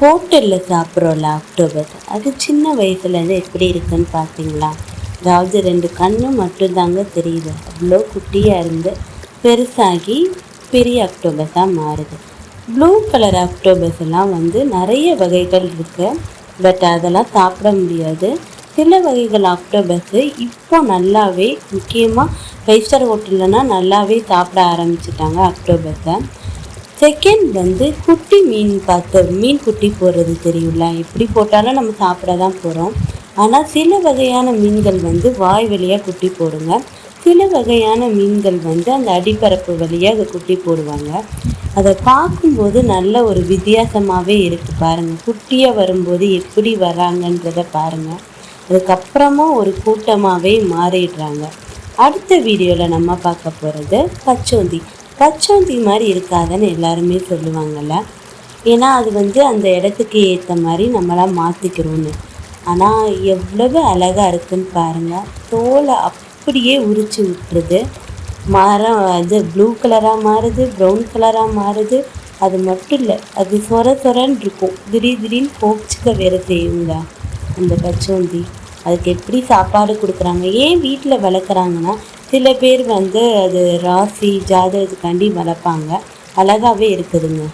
ஹோட்டலில் சாப்பிட்றோம்ல அக்டோபஸ் அது சின்ன வயசுலேருந்து எப்படி இருக்குன்னு பார்த்தீங்களா அதாவது ரெண்டு கண்ணு மட்டும்தாங்க தெரியுது. அவ்வளோ குட்டியாக இருந்து பெருசாகி பெரிய அக்டோபஸாக மாறுது. ப்ளூ கலர் அக்டோபஸ் எல்லாம் வந்து நிறைய வகைகள் இருக்குது பட் அதெல்லாம் சாப்பிட முடியாது. சில வகைகள் ஆக்டோபஸ்ஸு இப்போ நல்லாவே முக்கியமாக ஃபைவ் ஸ்டார் ஹோட்டல்லனா நல்லாவே சாப்பிட ஆரம்பிச்சிட்டாங்க அக்டோபஸை செகண்ட் வந்து குட்டி மீன் பார்த்து மீன் குட்டி போடுறது தெரியும்ல? எப்படி போட்டாலும் நம்ம சாப்பிட தான் போகிறோம் ஆனால் சில வகையான மீன்கள் வந்து வாய் வழியாக குட்டி போடுங்க. சில வகையான மீன்கள் வந்து அந்த அடிப்பரப்பு வழியாக அதை குட்டி போடுவாங்க. அதை பார்க்கும்போது நல்ல ஒரு வித்தியாசமாகவே இருக்குது பாருங்கள் குட்டியாக வரும்போது எப்படி வராங்கன்றதை பாருங்கள் அதுக்கப்புறமும் ஒரு கூட்டமாகவே மாறிடுறாங்க. அடுத்த வீடியோவில் நம்ம பார்க்க போகிறது பச்சோந்தி. பச்சோந்தி மாதிரி இருக்காதுன்னு எல்லாருமே சொல்லுவாங்கள்ல ஏன்னா அது வந்து அந்த இடத்துக்கு ஏற்ற மாதிரி நம்மளாம் மாற்றிக்கிறோன்னு ஆனால் எவ்வளவு அழகாக இருக்குன்னு பாருங்கள் தோலை அப்படியே உரிச்சு விட்டுருது. மரம் அது ப்ளூ கலராக மாறுது ப்ரௌன் கலராக மாறுது. அது மட்டும் இல்லை அது சொர சொரன்னு இருக்கும். திடீர் திடீர்னு போச்சுக்க வேறு செய்யுங்க அந்த பச்சோந்தி. அதுக்கு எப்படி சாப்பாடு கொடுக்குறாங்க? ஏன் வீட்டில் வளர்க்குறாங்கன்னா சில பேர் வந்து அது ராசி ஜாதகத்துக்காண்டி வளர்ப்பாங்க அழகாகவே இருக்குதுங்க.